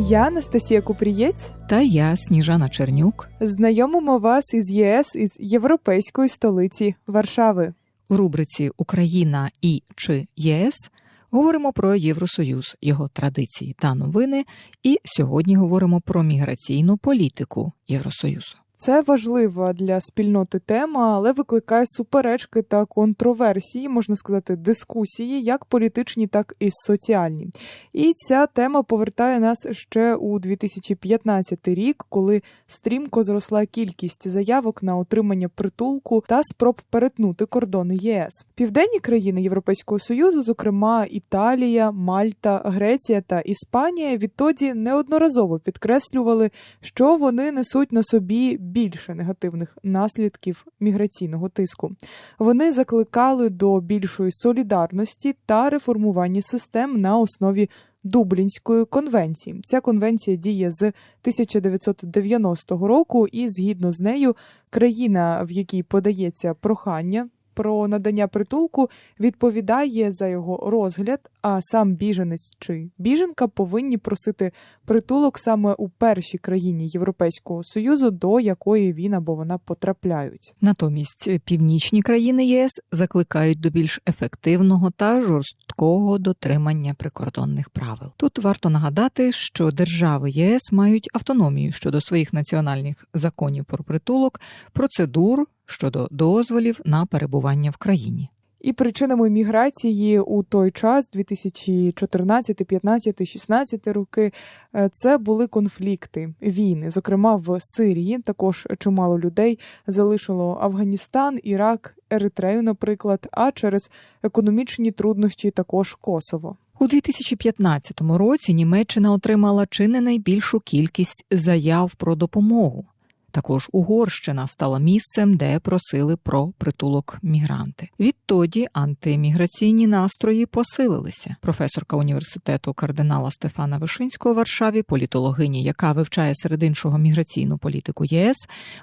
Я Анастасія Купрієць. Та я, Сніжана Чернюк. Знайомимо вас із ЄС із європейської столиці Варшави. У рубриці Україна і чи ЄС говоримо про Євросоюз, його традиції та новини. І сьогодні говоримо про міграційну політику Євросоюзу. Це важлива для спільноти тема, але викликає суперечки та контроверсії, можна сказати, дискусії, як політичні, так і соціальні. І ця тема повертає нас ще у 2015 рік, коли стрімко зросла кількість заявок на отримання притулку та спроб перетнути кордони ЄС. Південні країни Європейського союзу, зокрема Італія, Мальта, Греція та Іспанія, відтоді неодноразово підкреслювали, що вони несуть на собі більше негативних наслідків міграційного тиску. Вони закликали до більшої солідарності та реформування систем на основі Дублінської конвенції. Ця конвенція діє з 1990 року, і згідно з нею, країна, в якій подається прохання. Про надання притулку відповідає за його розгляд, а сам біженець чи біженка повинні просити притулок саме у першій країні Європейського союзу, до якої він або вона потрапляють. Натомість північні країни ЄС закликають до більш ефективного та жорсткого дотримання прикордонних правил. Тут варто нагадати, що держави ЄС мають автономію щодо своїх національних законів про притулок, процедур щодо дозволів на перебування в країні. І причинами міграції у той час, 2014, 15, 16 роки, е, це були конфлікти, війни. Зокрема, в Сирії також чимало людей залишило Афганістан, Ірак, Еритрею, наприклад, а через економічні труднощі також Косово. У 2015 році Німеччина отримала чи не найбільшу кількість заяв про допомогу. Також Угорщина стала місцем, де просили про притулок мігранти. Відтоді антиміграційні настрої посилилися. Професорка університету кардинала Стефана Вишинського у Варшаві, політологиня, яка вивчає серед іншого міграційну політику ЄС,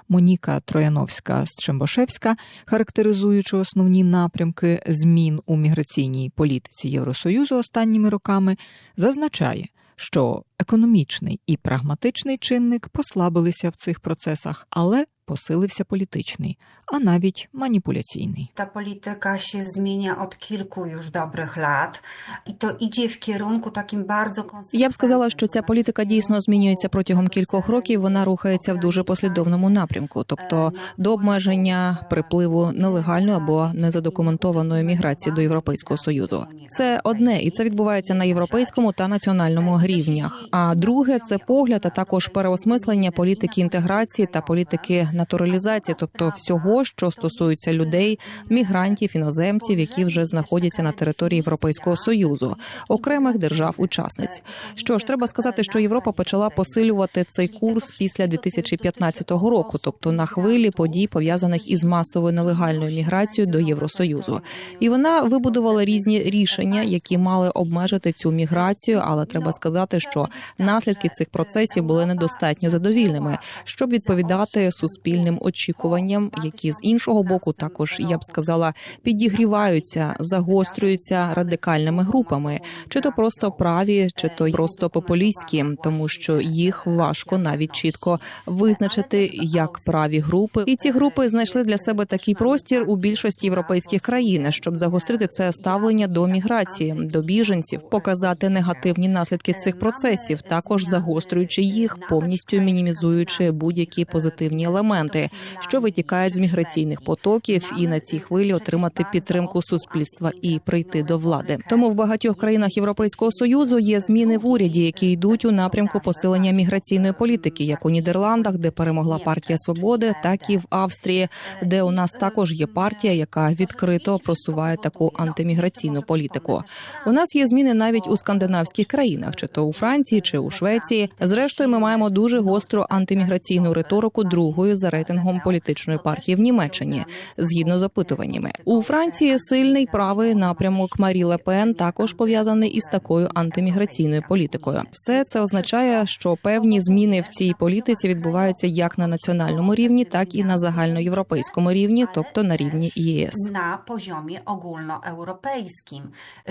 Моніка Трояновська Чембошевська, характеризуючи основні напрямки змін у міграційній політиці Євросоюзу останніми роками, зазначає що економічний і прагматичний чинник послабилися в цих процесах, але посилився політичний, а навіть маніпуляційний. Ta polityka się zmienia od kilku już dobrych lat i to idzie w kierunku takim bardzo Я б сказала, що ця політика дійсно змінюється протягом кількох років. Вона рухається в дуже послідовному напрямку, тобто до обмеження припливу нелегальної або незадокументованої міграції до Європейського союзу. Це одне, і це відбувається на європейському та національному рівнях. А друге це погляд, а також переосмислення політики інтеграції та політики натуралізації, тобто всього, що стосується людей, мігрантів, іноземців, які вже знаходяться на території Європейського союзу, окремих держав-учасниць. Що ж, треба сказати, що Європа почала посилювати цей курс після 2015 року, тобто на хвилі подій пов'язаних із масовою нелегальною міграцією до Євросоюзу, і вона вибудувала різні рішення, які мали обмежити цю міграцію, але треба сказати, що наслідки цих процесів були недостатньо задовільними, щоб відповідати суспільним очікуванням, які з іншого боку також я б сказала підігріваються, загострюються радикальними групами, чи то просто праві, чи то просто популістські, тому що їх важко навіть чітко визначити як праві групи, і ці групи знайшли для себе такий простір у більшості європейських країн, щоб загострити це ставлення до міграції, до біженців, показати негативні наслідки цих процесів, також загострюючи їх, повністю мінімізуючи будь-які позитивні елементи, що витікають з міграційних потоків, і на цій хвилі отримати підтримку суспільства і прийти до влади. Тому в багатьох країнах Європейського союзу є зміни в уряді, які йдуть у напрямку посилення міграційної політики, як у Нідерландах, де перемогла партія свободи, так і в Австрії, де у нас також є партія, яка відкрито просуває таку антиміграційну політику. У нас є зміни навіть у скандинавських країнах, чи то у Франції, чи у Швеції. Зрештою, ми маємо дуже гостру антиміграційну риторику другої за рейтингом політичної партії в Німеччині, згідно з опитуваннями. У Франції сильний правий напрямок Марі Ле Пен також пов'язаний із такою антиміграційною політикою. Все це означає, що певні зміни в цій політиці відбуваються як на національному рівні, так і на загальноєвропейському рівні, тобто на рівні ЄС. na poziomie ogólnoeuropejskim,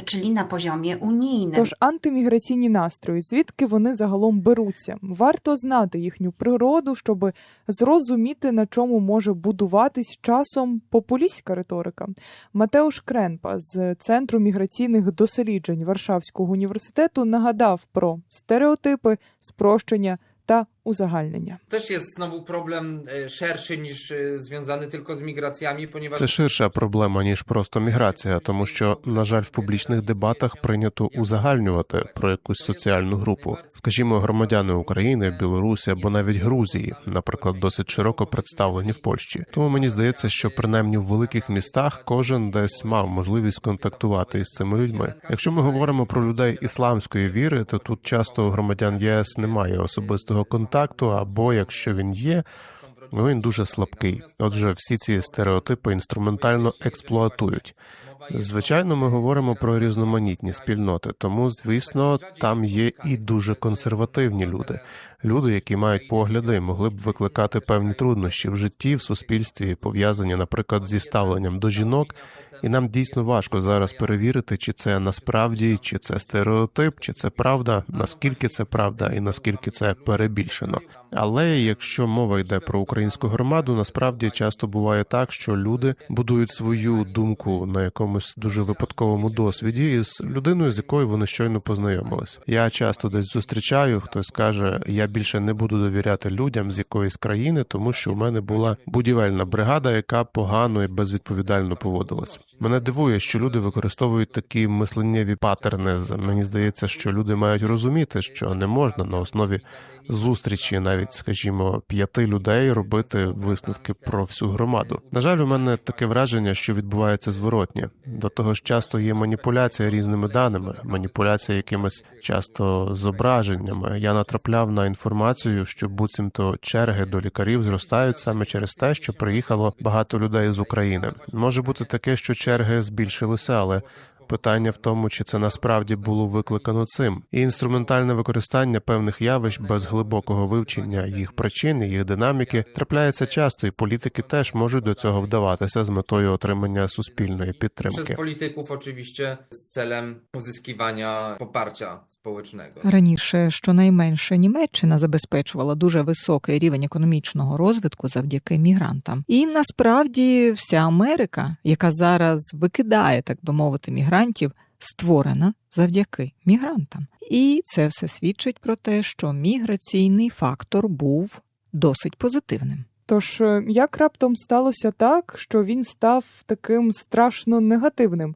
czyli na poziomie unijnym. Тож антиміграційні настрої, звідки звідки вони загалом беруться. Варто знати їхню природу, щоб зрозуміти, на чому може будуватись часом популістська риторика. Матеуш Кренпа з Центру міграційних досліджень Варшавського університету нагадав про стереотипи, спрощення узагальнення. Też jest znowu problem e, szerszy niż e, związany tylko z migracjami, ponieważ Це ширша проблема ніж просто міграція, тому що, на жаль, в публічних дебатах прийнято узагальнювати про якусь соціальну групу. Скажімо, громадяни України, Білорусі або навіть Грузії, наприклад, досить широко представлені в Польщі. Тому мені здається, що принаймні в великих містах кожен десь мав можливість контактувати із цими людьми. Якщо ми говоримо про людей ісламської віри, то тут часто у громадян єС немає особистого контакту, або якщо він є, Ну, він дуже слабкий. Отже, всі ці стереотипи інструментально експлуатують. Звичайно, ми говоримо про різноманітні спільноти, тому звісно, там є і дуже консервативні люди, люди, які мають погляди, могли б викликати певні труднощі в житті, в суспільстві, пов'язані, наприклад, зі ставленням до жінок. І нам дійсно важко зараз перевірити, чи це насправді, чи це стереотип, чи це правда, наскільки це правда, і наскільки це перебільшено. Але якщо мова йде про українську громаду, насправді часто буває так, що люди будують свою думку на якомусь дуже випадковому досвіді із людиною, з якою вони щойно познайомились. Я часто десь зустрічаю, хтось каже: я більше не буду довіряти людям з якоїсь країни, тому що у мене була будівельна бригада, яка погано і безвідповідально поводилась. Мене дивує, що люди використовують такі мисленнєві патерни. Мені здається, що люди мають розуміти, що не можна на основі зустрічі, навіть скажімо, п'яти людей робити висновки про всю громаду. На жаль, у мене таке враження, що відбувається зворотнє. До того ж, часто є маніпуляція різними даними, маніпуляція якимись часто зображеннями. Я натрапляв на інформацію, що буцімто черги до лікарів зростають саме через те, що приїхало багато людей з України. Може бути таке, що черги збільшилися, але Питання в тому, чи це насправді було викликано цим, і інструментальне використання певних явищ без глибокого вивчення їх причин, і їх динаміки трапляється часто, і політики теж можуть до цього вдаватися з метою отримання суспільної підтримки. polityków oczywiście z celem uzyskiwania poparcia społecznego. Раніше щонайменше Німеччина забезпечувала дуже високий рівень економічного розвитку завдяки мігрантам. І насправді вся Америка, яка зараз викидає, так би мовити, мігрантів, створена завдяки мігрантам. І це все свідчить про те, що міграційний фактор був досить позитивним. Тож е, як раптом сталося так, що він став таким страшно негативним?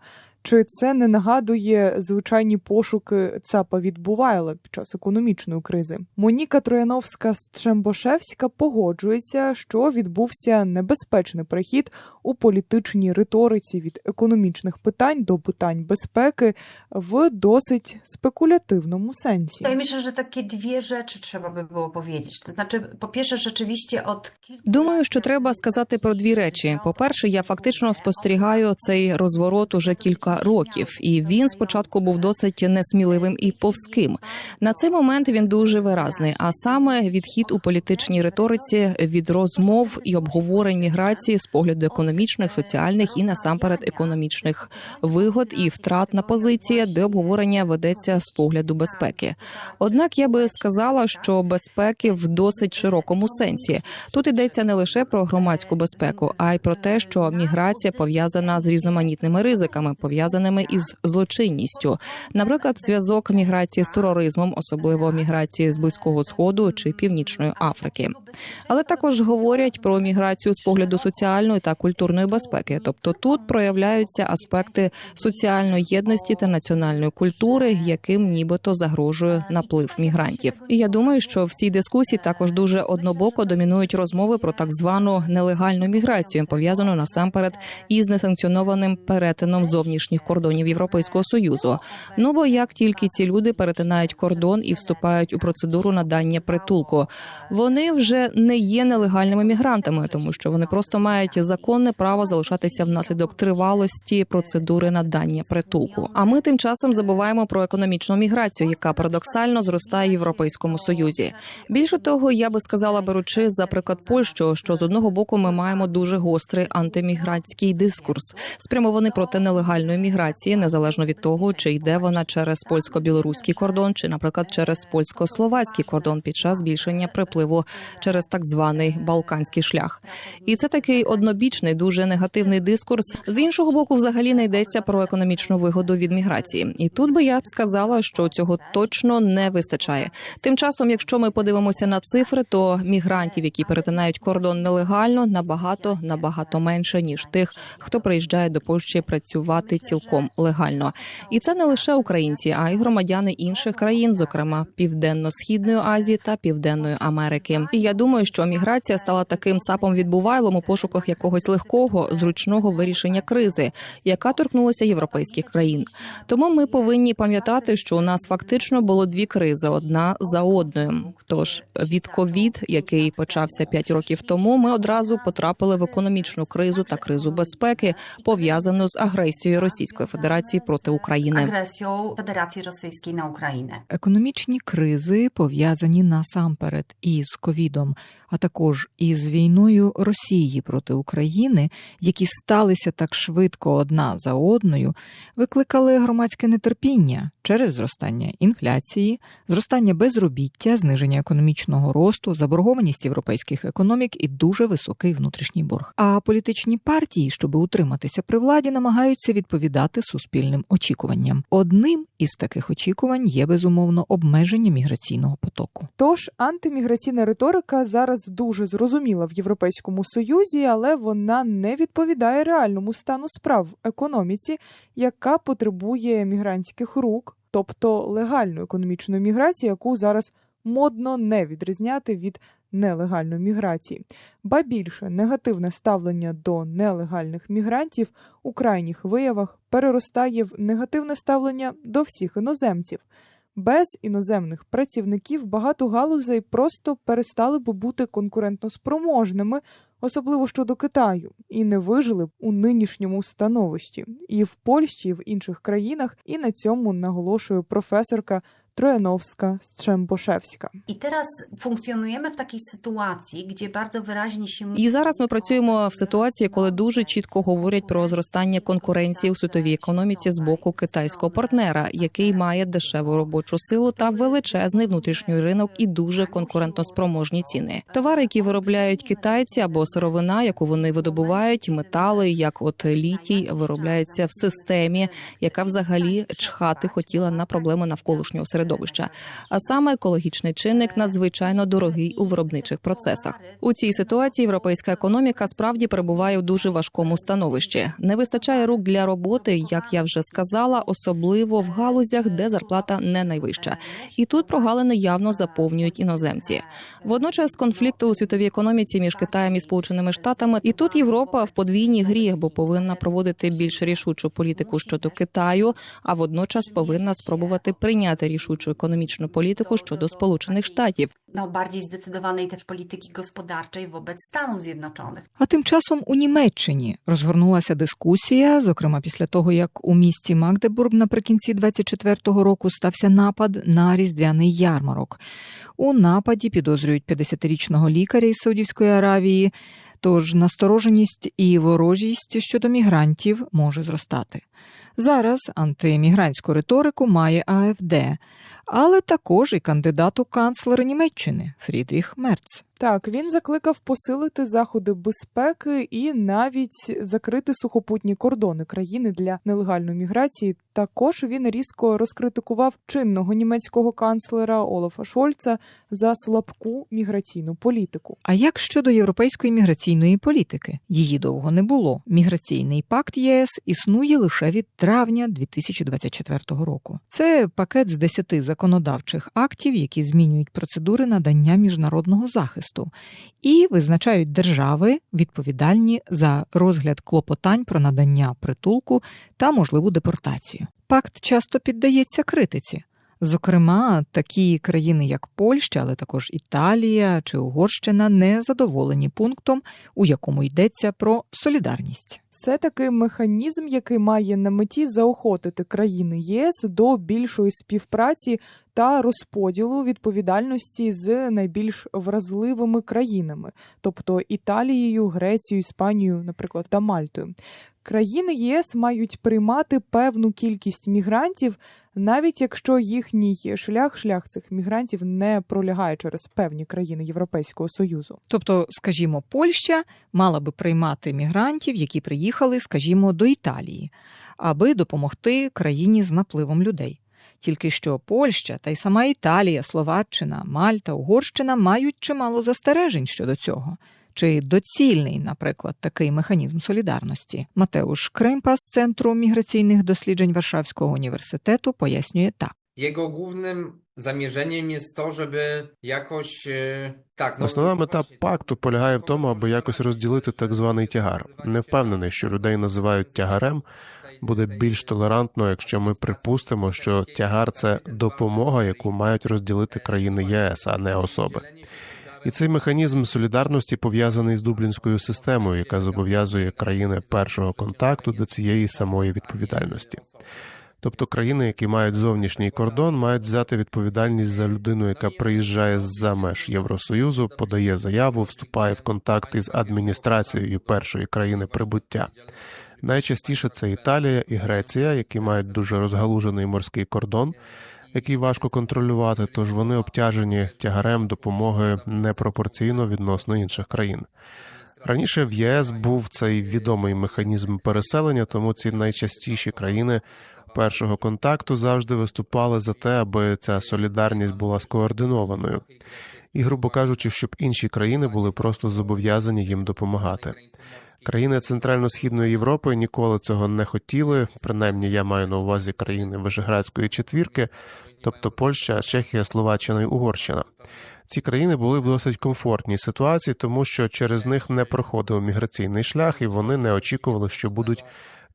Чи це не нагадує звичайні пошуки ЦАПа від Бувайла під час економічної кризи? Моніка Трояновська Стрембошевська погоджується, що відбувся небезпечний перехід у політичній риториці від економічних питань до питань безпеки в досить спекулятивному сенсі. Ja myślę, że takie dwie rzeczy trzeba by było powiedzieć. To znaczy, po pierwsze, rzeczywiście od Думаю, що треба сказати про дві речі. По-перше, я фактично спостерігаю цей розворот уже кілька років, і він спочатку був досить несміливим і повзким. На цей момент він дуже виразний. А саме відхід у політичній риториці від розмов і обговорень міграції з погляду економічних, соціальних і насамперед економічних вигод і втрат на позиції, де обговорення ведеться з погляду безпеки. Однак я би сказала, що безпеки в досить широкому сенсі. Тут йдеться не лише про громадську безпеку, а й про те, що міграція пов'язана з різноманітними ризиками, пов'язаними із злочинністю. Наприклад, зв'язок міграції з тероризмом, особливо міграції з близького сходу чи північної Африки. Але також говорять про міграцію з погляду соціальної та культурної безпеки. Тобто тут проявляються аспекти соціальної єдності та національної культури, яким нібито загрожує наплив мігрантів. І я думаю, що в цій дискусії також дуже однобоко домінують розмови про так звану нелегальну міграцію, пов'язану насамперед із несанкціонованим перетином зовнішніх кордонів Європейського союзу. Ну бо як тільки ці люди перетинають кордон і вступають у процедуру надання притулку, вони вже не є нелегальними мігрантами, тому що вони просто мають законне право залишатися внаслідок тривалості процедури надання притулку. А ми тим часом забуваємо про економічну міграцію, яка парадоксально зростає в Європейському Союзі. Більше того, я би сказала, беручи за приклад Польщу, що з одного боку ми маємо дуже гострий антимігрантський дискурс, спрямований проти нелегальної міграції, незалежно від того, чи йде вона через польсько-білоруський кордон, чи, наприклад, через польсько-словацький кордон під час збільшення припливу через так званий балканський шлях. І це такий однобічний, дуже негативний дискурс. З іншого боку, взагалі не йдеться про економічну вигоду від міграції. І тут би я сказала, що цього точно не вистачає. Тим часом, якщо ми подивимося на цифри, то мігрантів, які перетинають кордон нелегально, набагато набагато менше ніж тих, хто приїжджає до Польщі працювати цілком легально. І це не лише українці, а й громадяни інших країн, зокрема Південно-східної Азії та Південної Америки. І я думаю, що міграція стала таким цапом відбувайлом у пошуках якогось легкого, зручного вирішення кризи, яка торкнулася європейських країн. Тому ми повинні пам'ятати, що у нас фактично було дві кризи одна за одною. Тож від ковід, який почався п'ять років тому, ми одразу потрапили в економічну кризу та кризу безпеки, пов'язану з агресією Російської Федерації проти України. агресію Федерації Російської на Україну. Економічні кризи пов'язані насамперед із ковідом, а також із війною Росії проти України, які сталися так швидко одна за одною, викликали громадське нетерпіння через зростання інфляції, зростання безробіття, зниження економічного росту, заборгованість європейських економік і дуже високий внутрішній борг. А політичні партії, щоб утриматися при владі, намагаються відповідати суспільним очікуванням. Одним із таких очікувань є безумовно обмеження міграційного потоку. Тож антиміграційна риторика зараз дуже зрозуміла в Європейському Союзі, але вона не відповідає реальному стану справ в економіці, яка потребує мігрантських рук, тобто легальну економічну міграцію, яку зараз модно не відрізняти від нелегальної міграції. Ба більше негативне ставлення до нелегальних мігрантів у крайніх виявах переростає в негативне ставлення до всіх іноземців. Без іноземних працівників багато галузей просто перестали б бути конкурентноспроможними, особливо щодо Китаю, і не вижили б у нинішньому становищі і в Польщі, і в інших країнах. І на цьому наголошує професорка Трояновська Strzembоszewska. I teraz funkcjonujemy w takiej sytuacji, gdzie bardzo wyraźnie się І зараз ми працюємо в ситуації, коли дуже чітко говорять про зростання конкуренції у світовій економіці з боку китайського партнера, який має дешеву робочу силу та величезний внутрішній ринок і дуже конкурентоспроможні ціни. Товари, які виробляють китайці або сировина, яку вони видобувають, метали, як от літій, виробляються в системі, яка взагалі чхати хотіла на проблеми навколишнього середовища. А саме екологічний чинник надзвичайно дорогий у виробничих процесах. У цій ситуації європейська економіка справді перебуває у дуже важкому становищі. Не вистачає рук для роботи, як я вже сказала, особливо в галузях, де зарплата не найвища. І тут прогалини явно заповнюють іноземці. Водночас конфлікти у світовій економіці між Китаєм і Сполученими Штатами, і тут Європа в подвійній грі, бо повинна проводити більш рішучу політику щодо Китаю, а водночас повинна спробувати прийняти рішучу економічну політику щодо Сполучених Штатів. no, bardziej zdecydowanej też polityki gospodarczej wobec Stanów Zjednoczonych. А тим часом у Німеччині розгорнулася дискусія, зокрема після того, як у місті Магдебург наприкінці 24-го року стався напад на різдвяний ярмарок. У нападі підозрюють 50-річного лікаря із Саудівської Аравії. Тож настороженість і ворожість щодо мігрантів може зростати. Зараз антимігрантську риторику має АФД, але також і кандидат у канцлери Німеччини Фрідріх Мерц. Так, він закликав посилити заходи безпеки і навіть закрити сухопутні кордони країни для нелегальної міграції. Також він різко розкритикував чинного німецького канцлера Олафа Шольца за слабку міграційну політику. А як щодо європейської міграційної політики? Її довго не було. Міграційний пакт ЄС існує лише від травня 2024 року. Це пакет з 10 законодавчих актів, які змінюють процедури надання міжнародного захисту і визначають держави відповідальні за розгляд клопотань про надання притулку та можливу депортацію. Пакт часто піддається критиці. Зокрема, такі країни, як Польща, але також Італія чи Угорщина, не задоволені пунктом, у якому йдеться про солідарність. Це такий механізм, який має на меті заохотити країни ЄС до більшої співпраці та розподілу відповідальності з найбільш вразливими країнами, тобто Італією, Грецією, Іспанією, наприклад, та Мальтою. Країни ЄС мають приймати певну кількість мігрантів, навіть якщо їхній шлях, шлях цих мігрантів не пролягає через певні країни Європейського союзу. Тобто, скажімо, Польща мала би приймати мігрантів, які приїхали, скажімо, до Італії, аби допомогти країні з напливом людей. Тільки що Польща та й сама Італія, Словаччина, Мальта, Угорщина мають чимало застережень щодо цього. Чи доцільний, наприклад, такий механізм солідарності? Матеуш Кримпа з центру міграційних досліджень Warszawskiego університету пояснює так. Jego głównym zamierzeniem jest to, żeby jakoś e, tak. No, Основна мета пакту полягає в тому, аби якось розділити так званий тягар. Не впевнений, що людей називають тягарем. Буде більш толерантно, якщо ми припустимо, що тягар це допомога, яку мають розділити країни ЄС, а не особи. І цей механізм солідарності пов'язаний з дублінською системою, яка зобов'язує країни першого контакту до цієї самої відповідальності. Тобто країни, які мають зовнішній кордон, мають взяти відповідальність за людину, яка приїжджає з-за меж Євросоюзу, подає заяву, вступає в контакт із адміністрацією першої країни прибуття. Найчастіше це Італія і Греція, які мають дуже розгалужений морський кордон, який важко контролювати, тож вони обтяжені тягарем допомоги непропорційно відносно інших країн. Раніше в ЄС був цей відомий механізм переселення, тому ці найчастіші країни першого контакту завжди виступали за те, аби ця солідарність була скоординованою, і, грубо кажучи, щоб інші країни були просто зобов'язані їм допомагати. Країни Центрально-східної Європи ніколи цього не хотіли. Принаймні, я маю на увазі країни Вишеградської четвірки, тобто Польща, Чехія, Словаччина і Угорщина. Ці країни були в досить комфортній ситуації, тому що через них не проходив міграційний шлях, і вони не очікували, що будуть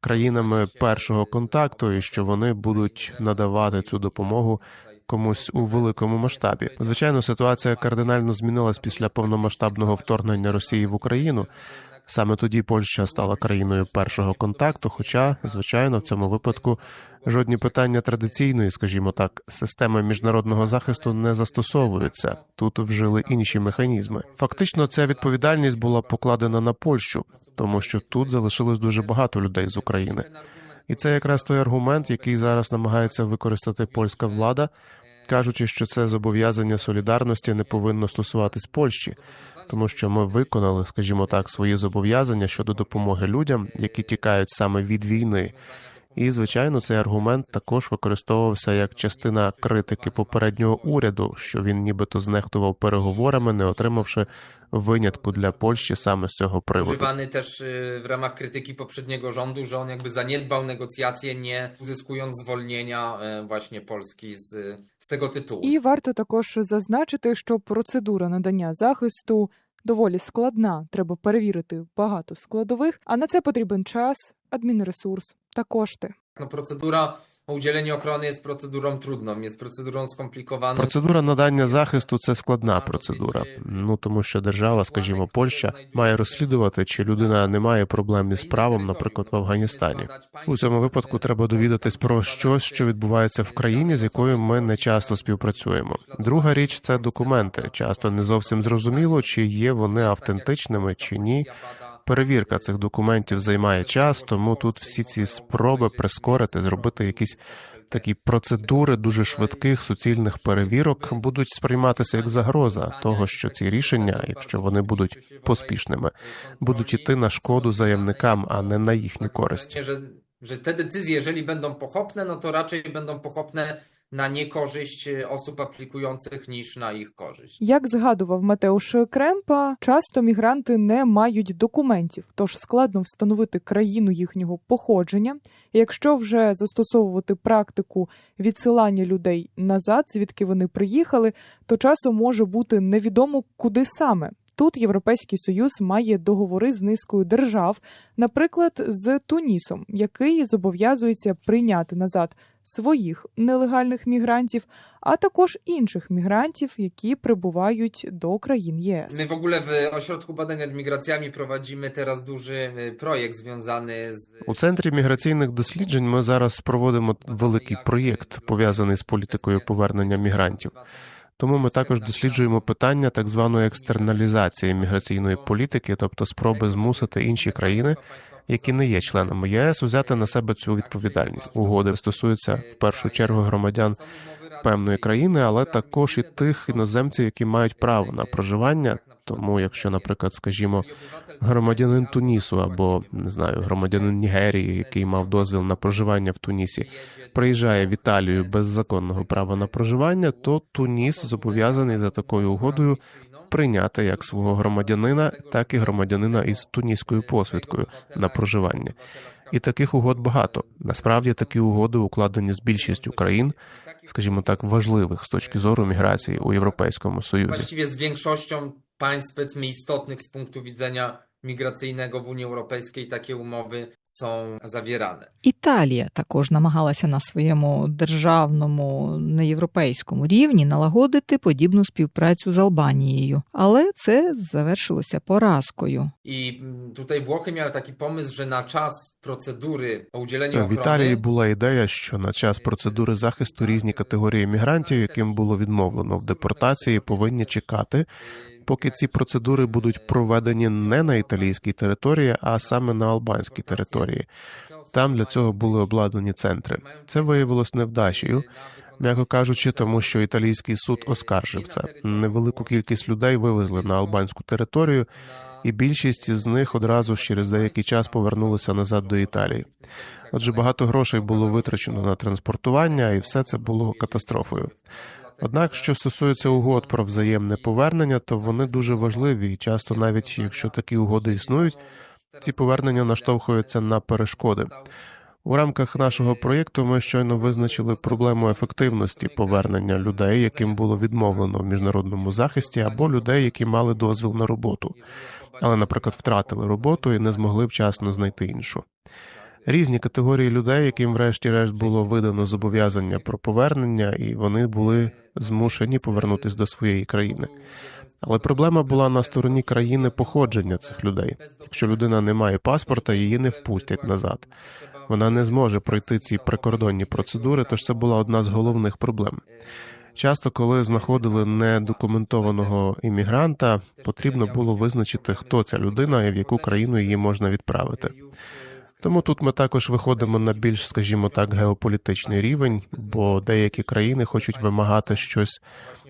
країнами першого контакту, і що вони будуть надавати цю допомогу комусь у великому масштабі. Звичайно, ситуація кардинально змінилась після повномасштабного вторгнення Росії в Україну. Саме тоді Польща стала країною першого контакту. Хоча, звичайно, в цьому випадку жодні питання традиційної, скажімо так, системи міжнародного захисту не застосовуються. Тут вжили інші механізми. Фактично, ця відповідальність була покладена на Польщу, тому що тут залишилось дуже багато людей з України. І це якраз той аргумент, який зараз намагається використати польська влада, кажучи, що це зобов'язання солідарності не повинно стосуватись Польщі, тому що ми виконали, скажімо так, свої зобов'язання щодо допомоги людям, які тікають саме від війни. І, звичайно, цей аргумент також використовувався як частина критики попереднього уряду, що він нібито знехтував переговорами, не отримавши винятку для Польщі саме з цього приводу. Używany też y, w ramach krytyki poprzedniego rządu, że on jakby zaniedbał negocjacje, nie uzyskując zwolnienia y, właśnie Polski z, z tego tytułu. І варто також зазначити, що процедура надання захисту доволі складна. Треба перевірити багато складових, а на це потрібен час, адмінресурс та кошти. No, procedura udzielenie ochrony jest procedurą trudną, jest procedurą skomplikowaną. Процедура надання захисту це складна процедура. Ну тому що держава, скажімо, Польща, має розслідувати, чи людина не має проблем із правом, наприклад, в Афганістані. У цьому випадку треба довідатись про щось, що відбувається в країні, з якою ми не часто співпрацюємо. Друга річ це документи. Часто не зовсім зрозуміло, чи є вони автентичними чи ні. Перевірка цих документів займає час, тому тут всі ці спроби прискорити, зробити якісь такі процедури дуже швидких суцільних перевірок будуть сприйматися як загроза того, що ці рішення, якщо вони будуть поспішними, будуть іти на шкоду заявникам, а не на їхню користь. Że te decyzje, jeżeli będą pochopne, no to raczej będą pochopne na niekorzyść y, osób aplikujących niż na ich korzyść. Як згадував Матеуш Кремпа, часто мігранти не мають документів, тож складно встановити країну їхнього походження. Якщо вже застосовувати практику відсилання людей назад, звідки вони приїхали, то часом може бути невідомо куди саме. Тут Європейський Союз має договори з низкою держав, наприклад, з Тунісом, який зобов'язується прийняти назад своїх нелегальних мігрантів, а також інших мігрантів, які прибувають до країн ЄС. My w ogóle w Ośrodku Badań nad Migracjami prowadzimy teraz duży y, projekt związany z У центрі міграційних досліджень ми зараз проводимо великий проєкт пов'язаний з політикою повернення мігрантів. Тому ми також досліджуємо питання так званої екстерналізації міграційної політики, тобто спроби змусити інші країни, які не є членами ЄС, взяти на себе цю відповідальність. Угоди стосуються в першу чергу громадян певної країни, але також і тих іноземців, які мають право на проживання. Тому, якщо, наприклад, скажімо, громадянин Тунісу або не знаю, громадянин Нігерії, який мав дозвіл на проживання в Тунісі, приїжджає в Італію без законного права на проживання, то Туніс зобов'язаний за такою угодою прийняти як свого громадянина, так і громадянина із туніською посвідкою на проживання. І таких угод багато. Насправді такі угоди укладені з більшістю країн, скажімо так, важливих з точки зору міграції у Європейському Союзі. właściwie z większością państw powiedzmy istotnych z punktu widzenia migracyjnego w Unii Europejskiej takie umowy są zawierane. Італія також намагалася на своєму державному неєвропейському рівні налагодити подібну співпрацю з Албанією, але це завершилося поразкою. I mm, tutaj Włochy miały taki pomysł, że na czas procedury o udzielenie В Італії була ідея, що на час процедури захисту різні категорії мігрантів, яким було відмовлено в депортації, повинні чекати, поки ці процедури будуть проведені не на італійській території, а саме на албанській території. Там для цього були обладнані центри. Це виявилось невдачею, м'яко кажучи, тому що італійський суд оскаржив це. Невелику кількість людей вивезли на албанську територію, і більшість з них одразу ж через деякий час повернулися назад до Італії. Отже, багато грошей було витрачено на транспортування, і все це було катастрофою. Однак, що стосується угод про взаємне повернення, то вони дуже важливі, і часто, навіть якщо такі угоди існують, ці повернення наштовхуються на перешкоди. У рамках нашого проєкту ми щойно визначили проблему ефективності повернення людей, яким було відмовлено в міжнародному захисті, або людей, які мали дозвіл на роботу, але, наприклад, втратили роботу і не змогли вчасно знайти іншу. Різні категорії людей, яким врешті-решт було видано зобов'язання про повернення, і вони були змушені повернутися до своєї країни. Але проблема була на стороні країни походження цих людей. Якщо людина не має паспорта, її не впустять назад. Вона не зможе пройти ці прикордонні процедури, тож це була одна з головних проблем. Часто, коли знаходили недокументованого іммігранта, потрібно було визначити, хто ця людина і в яку країну її можна відправити. Тому тут ми також виходимо на більш, скажімо так, геополітичний рівень, бо деякі країни хочуть вимагати щось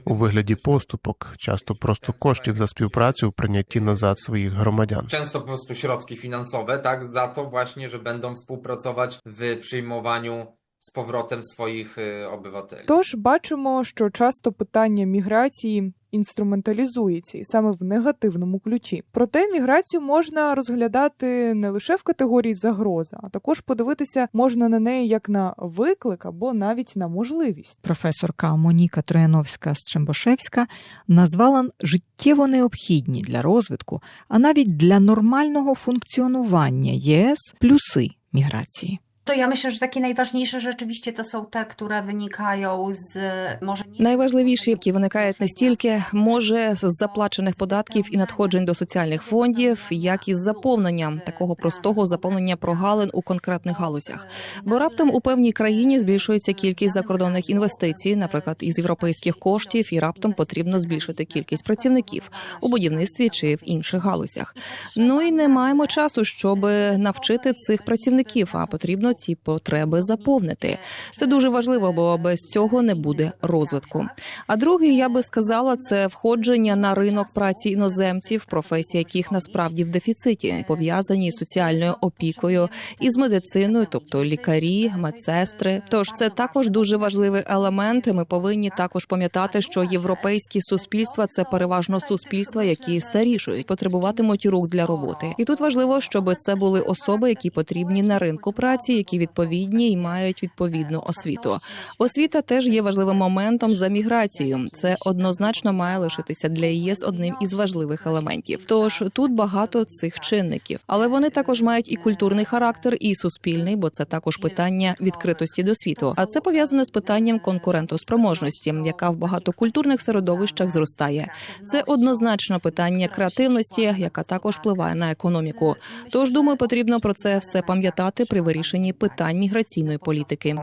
у вигляді поступок, часто просто коштів за співпрацю в прийнятті назад своїх громадян. Часто просто środki finansowe, так за то, właśnie, що będą współpracować в przyjmowaniu z powrotem swoich y, obywateli. Тож бачимо, що часто питання міграції інструменталізується і саме в негативному ключі. Проте міграцію можна розглядати не лише в категорії загроза, а також подивитися можна на неї як на виклик або навіть на можливість. Професорка Моніка Трояновська Стрембошевська назвала життєво необхідні для розвитку, а навіть для нормального функціонування ЄС плюси міграції. To ja myślę, że takie najważniejsze rzeczywiście to są te, które wynikają z może Найважливіші, які виникають не стільки може з заплачених податків і надходжень до соціальних фондів, як і з заповненням такого простого заповнення прогалин у конкретних галузях. Бо раптом у певній країні збільшується кількість закордонних інвестицій, наприклад, із європейських коштів, і раптом потрібно збільшити кількість працівників у будівництві чи в інших галузях. Ну і не маємо часу, щоб навчити цих працівників, а потрібно ці потреби заповнити. Це дуже важливо, бо без цього не буде розвитку. А другий, я би сказала, це входження на ринок праці іноземців, професії яких насправді в дефіциті, пов'язані з соціальною опікою і з медициною, тобто лікарі, медсестри. Тож це також дуже важливий елемент. Ми повинні також пам'ятати, що європейські суспільства це переважно суспільства, які старішують, потребуватимуть рук для роботи. І тут важливо, щоб це були особи, які потрібні на ринку праці, які відповідні і мають відповідну освіту. Освіта теж є важливим моментом за міграцією. Це однозначно має лишитися для ЄС одним із важливих елементів. Тож тут багато цих чинників, але вони також мають і культурний характер, і суспільний, бо це також питання відкритості до світу. А це пов'язане з питанням конкурентоспроможності, яка в багатокультурних середовищах зростає. Це однозначно питання креативності, яка також впливає на економіку. Тож думаю, потрібно про це все пам'ятати при вирішенні питань міграційної політики.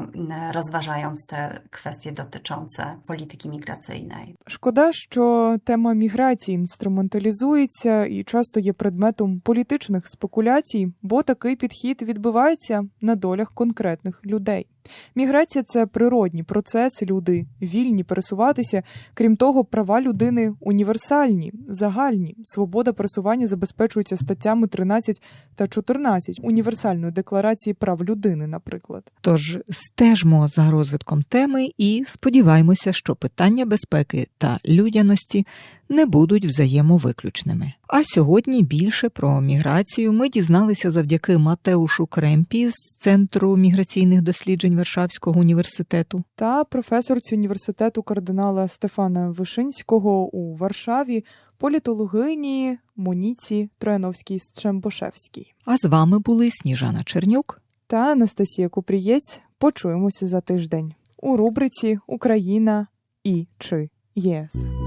Розважаємо те kwestie dotyczące політики міграційної. Шкода, що тема міграції інструменталізується і часто є предметом політичних спекуляцій, бо такий підхід відбувається на долях конкретних людей. Міграція це природній процес, люди вільні пересуватися. Крім того, права людини універсальні, загальні. Свобода пересування забезпечується статтями 13 та 14 універсальної декларації прав людини, наприклад. Тож стежмо за розвитком теми і сподіваємося, що питання безпеки та людяності не будуть взаємовиключними. А сьогодні більше про міграцію ми дізналися завдяки Матеушу Кремпі з Центру міграційних досліджень Варшавського університету. та професорці університету кардинала Стефана Вишинського у Варшаві, політологині Моніці Трояновській Чембошевській А з вами були Сніжана Чернюк та Анастасія Купрієць. Почуємося за тиждень у рубриці Україна і чи ЄС.